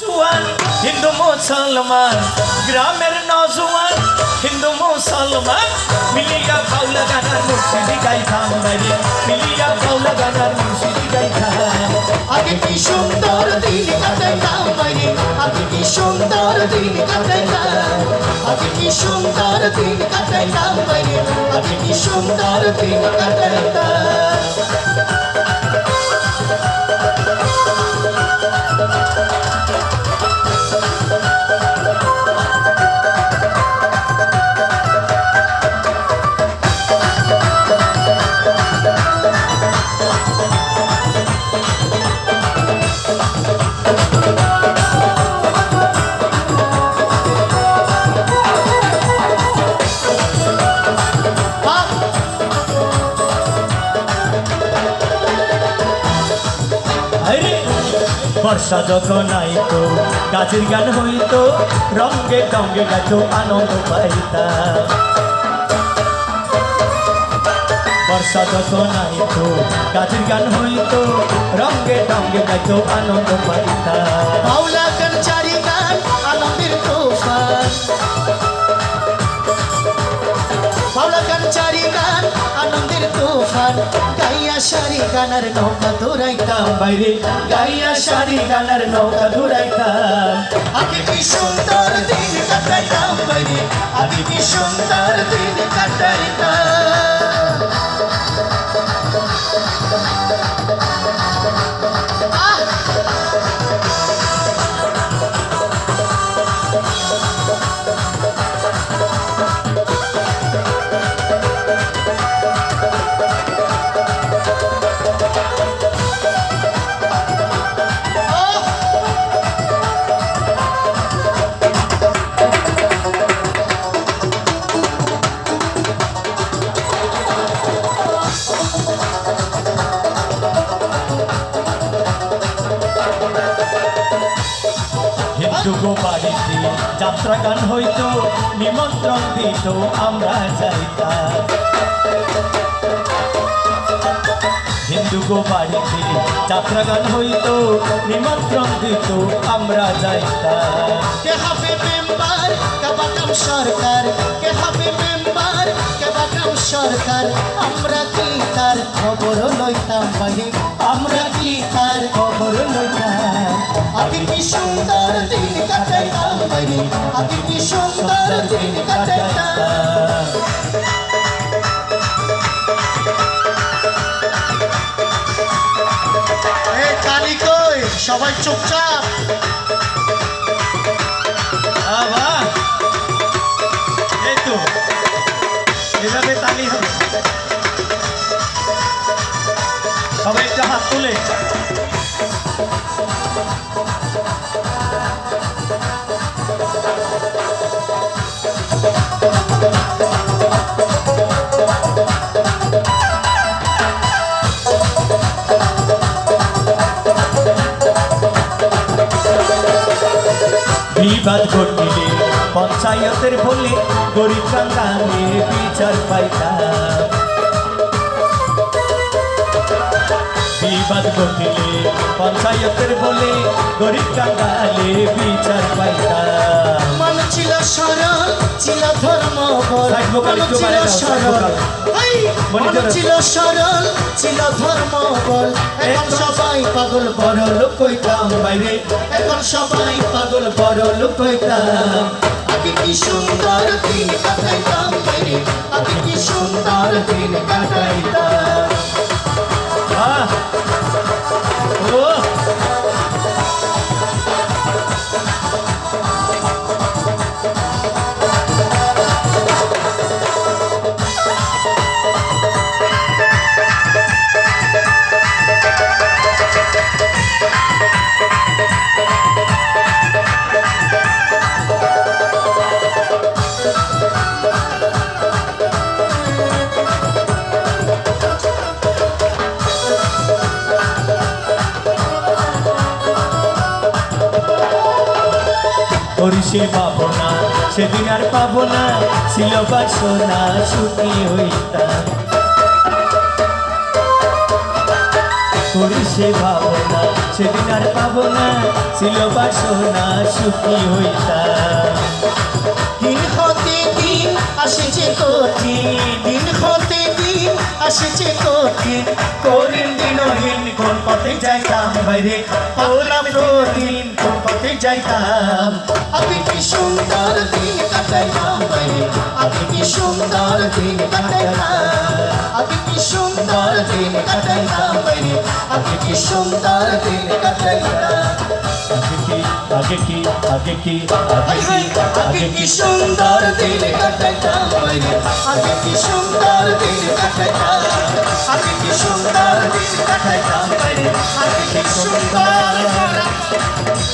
জুয়ান হিন্দু মুসলমান, গ্রামের নজওয়ান, হিন্দু মুসলমান, মিলিয়া কাউলা গানার মুর্শিদি গাইতাম বাইরে, মিলিয়া কাউলা গানার মুর্শিদি গাইতাম আগে কি সুন্দর দিন কাটাইতাম বাইরে, আগে কি সুন্দর দিন কাটাইতাম। আগে কি সুন্দর দিন কাটাইতাম বাইরে, আগে কি সুন্দর দিন কাটাইতাম। বর্ষা যখন আইতো, গাছের গান হইতো রঙ্গে টঙ্গে গাইতো আনন্দ পাইতা। বর্ষা যখন আইতো, গাছের গান হইতো রঙ্গে টঙ্গে গাইতো আনন্দ পাইতাম গানার নৌকা দৌড়াইতাম বাইরে। গাইয়া শাড়ি গানার নৌকা ঘুরাইতাম আগে কি সুন্দর দিন কাটাইতাম বাইরে। আগে কি সুন্দর দিন কাটাইতাম। যাত্রা গান হইতো, নিমন্ত্রণ দিত, আমরা যাইতাম। হিন্দু গো বাড়িতে যাত্রা গান হইতো, নিমন্ত্রণ দিত, আমরা যাইতাম। কে সরকার? কে হবে মেম্বার কে বাটাম সরকার? আমরা কি তার খবর লইতাম বাইরে আমরা কি তার সবাই চুপচাপ। আবার এই তো। হবে। সবাই একটা হাত তুলে। বিবাদ ঘটিলে, পঞ্চায়েতের বলে গরিব কাঙ্গালের বিচার পাইতাম। বিবাদ ঘটিলে, পঞ্চায়েতের বলে গরিব কাঙ্গালে বিচার পাইতাম। মন ছিল সরল ছিল ধর্ম ছিল সরল। মন। ছিল সরল ছিল ধর্ম বল। এখন সবাই পাগল বড় লোক হইতাম। বাইরে। এখন সবাই পাগল বড় লোক হইতাম। আগে কি সুন্দর দিন কাটাইতাম বাইরে? আগে কি সুন্দর দিন কাটাইতাম? সে পাবো না সেদিন আর পাবো না ছিল বাসনা সুখী হইতাম। করি সে ভাবনা সেদিন আর পাবো না ছিল বাসনা সুখী হইতাম। আসেছে কঠিন করিম দিনহীন কোন পথে যাইতাম বাইরে পাওলাম প্রদিন কোন পথে যাইতাম। আমি কি সুন্দর দিন কাটাইলাম বাইরে আমি কি সুন্দর দিন কাটাইলাম? আমি কি সুন্দর দিন কাটাইলাম বাইরে আমি কি সুন্দর দিন কাটাইলাম? আগে কি আগে কি আগে কি আগে আগে কি? কি সুন্দর দিন কাটাইতাম সুন্দর